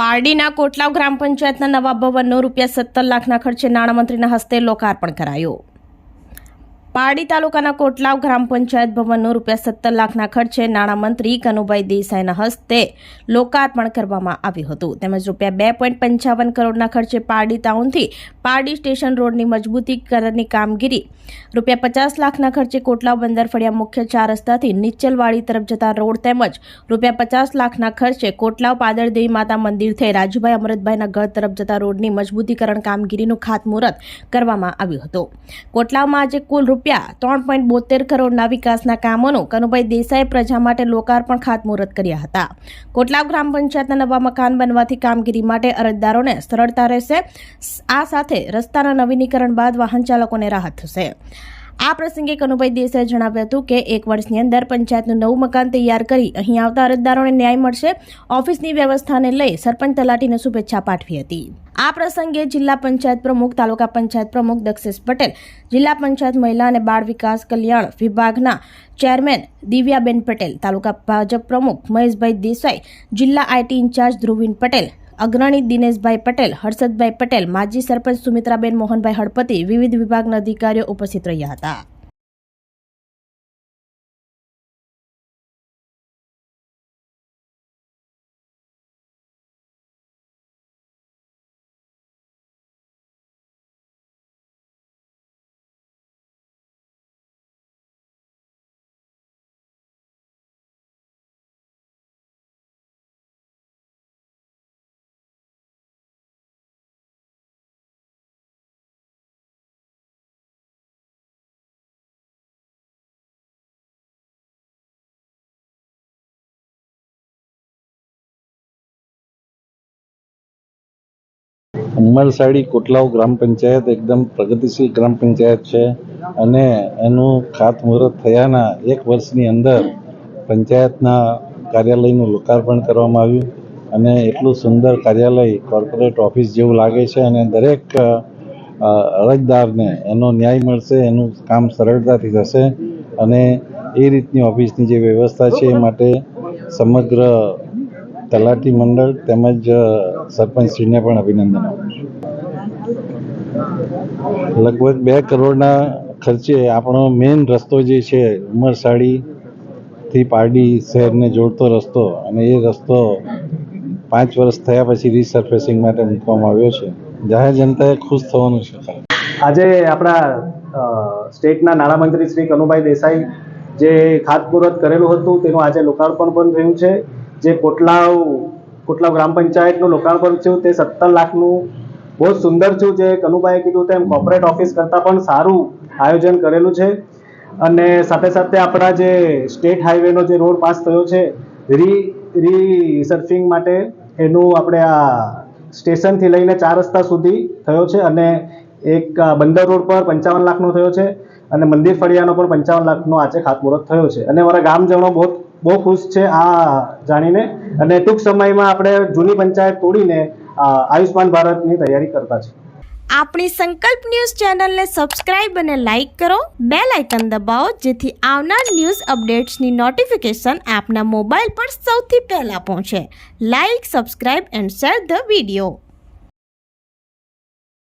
પારડીના કોટલાવ ગ્રામ પંચાયતના નવા ભવનનો રૂપિયા સત્તર લાખના ખર્ચે નાણામંત્રીના હસ્તે લોકાર્પણ કરાયું. પારડી તાલુકાના કોટલાવ ગ્રામ પંચાયત ભવનનું રૂપિયા સત્તર લાખના ખર્ચે નાણામંત્રી કનુભાઈ દેસાઈના હસ્તે લોકાર્પણ કરવામાં આવ્યું હતું. તેમજ રૂપિયા બે પોઈન્ટ પંચાવન કરોડના ખર્ચે પારડી ટાઉનથી પારડી સ્ટેશન રોડની મજબૂતીકરણની કામગીરી, રૂપિયા પચાસ લાખના ખર્ચે કોટલાવ બંદર ફળિયા મુખ્ય ચાર રસ્તાથી નીચલવાડી તરફ જતા રોડ તેમજ રૂપિયા પચાસ લાખના ખર્ચે કોટલાવ પાદળદેવી માતા મંદિરથી રાજુભાઈ અમૃતભાઈના ઘર તરફ જતા રોડની મજબૂતીકરણ કામગીરીનું ખાતમુહૂર્ત કરવામાં આવ્યું હતું. કોટલાવમાં આજે કુલ રૂપિયા ત્રણ પોઈન્ટ બોતેર કરોડના વિકાસના કામોનું કનુભાઈ દેસાઈ પ્રજા માટે લોકાર્પણ ખાતમુહૂર્ત કર્યા હતા. કોટલાવ ગ્રામ પંચાયતના નવા મકાન બનવાથી કામગીરી માટે અરજદારોને સરળતા રહેશે. આ સાથે રસ્તાના નવીનીકરણ બાદ વાહન ચાલકોને રાહત થશે. આ પ્રસંગે કનુભાઈ દેસાઈ જણાવ્યું હતું કે એક વર્ષની અંદર પંચાયતનું નવું મકાન તૈયાર કરી અહીં આવતા અરજદારોને ન્યાય મળશે. ઓફિસની વ્યવસ્થાને લઈ સરપંચ તલાટીને શુભેચ્છા પાઠવી હતી. આ પ્રસંગે જિલ્લા પંચાયત પ્રમુખ, તાલુકા પંચાયત પ્રમુખ દક્ષેશ પટેલ, જિલ્લા પંચાયત મહિલા અને બાળ વિકાસ કલ્યાણ વિભાગના ચેરમેન દિવ્યાબેન પટેલ, તાલુકા ભાજપ પ્રમુખ મહેશભાઈ દેસાઈ, જિલ્લા આઈટી ઇન્ચાર્જ ધ્રુવીન પટેલ અગ્રણી દિનેશભાઈ પટેલ, હર્ષદભાઈ પટેલ, માજી સરપંચ સુમિત્રાબેન મોહનભાઈ હળપતિ વિવિધ વિભાગના અધિકારીઓ ઉપસ્થિત રહ્યા હતા. ઉમરસાડી કોટલાવ ગ્રામ પંચાયત એકદમ પ્રગતિશીલ ગ્રામ પંચાયત છે અને એનું ખાતમુહૂર્ત થયાના એક વર્ષની અંદર પંચાયતના કાર્યાલયનું લોકાર્પણ કરવામાં આવ્યું અને એટલું સુંદર કાર્યાલય કોર્પોરેટ ઓફિસ જેવું લાગે છે અને દરેક અરજદારને એનો ન્યાય મળશે, એનું કામ સરળતાથી થશે અને એ રીતની ઓફિસની જે વ્યવસ્થા છે એ માટે સમગ્ર તલાટી મંડળ તેમજ સરપંચશ્રીને પણ અભિનંદન આપું છું. લગભગ બે કરોડના ખર્ચે આપણો મેઇન રસ્તો જે છે ઉમરસાડીથી પારડી શહેરને જોડતો રસ્તો અને એ રસ્તો પાંચ વર્ષ થયા પછી રીસર્ફેસિંગ માટે મૂકવામાં આવ્યો છે. જાહેર જનતાએ ખુશ થવાનું છે. આજે આપણા સ્ટેટના નાણામંત્રી શ્રી કનુભાઈ દેસાઈ જે ખાતમુહૂર્ત કરેલું હતું, તેનું આજે લોકાર્પણ પણ થયું છે. જે કોટલાવ કોટલાવ ગ્રામ પંચાયતનું લોકાર્પણ થયું તે સત્તર લાખનું બહુ સુંદર થયું જે કનુભાઈએ કીધું તેમ કોર્પોરેટ ઓફિસ કરતાં પણ સારું આયોજન કરેલું છે. અને સાથે સાથે આપણા જે સ્ટેટ હાઈવેનો જે રોડ પાસ થયો છે રી રી સર્ફિંગ માટે એનું આપણે આ સ્ટેશનથી લઈને ચાર રસ્તા સુધી થયો છે અને એક બંદર રોડ પર પંચાવન લાખનો થયો છે અને મંદિર ફળિયાનો પણ પંચાવન લાખનો આજે ખાતમુહૂર્ત થયો છે. અને મારા ગામજનો બહુ બહુ ખુશ છે આ જાણીને. અને ટૂંક સમયમાં આપણે જૂની પંચાયત તોડીને આયુષ્માન ભારતની તૈયારી કરતા છે આપણી સંકલ્પ ન્યૂઝ ચેનલને સબસ્ક્રાઇબ અને લાઇક કરો. બે લાઇકન દબાવો, જેથી આવનાર ન્યૂઝ અપડેટ્સની નોટિફિકેશન આપના મોબાઈલ પર સૌથી પહેલાં પહોંચે. Like, subscribe and share the video.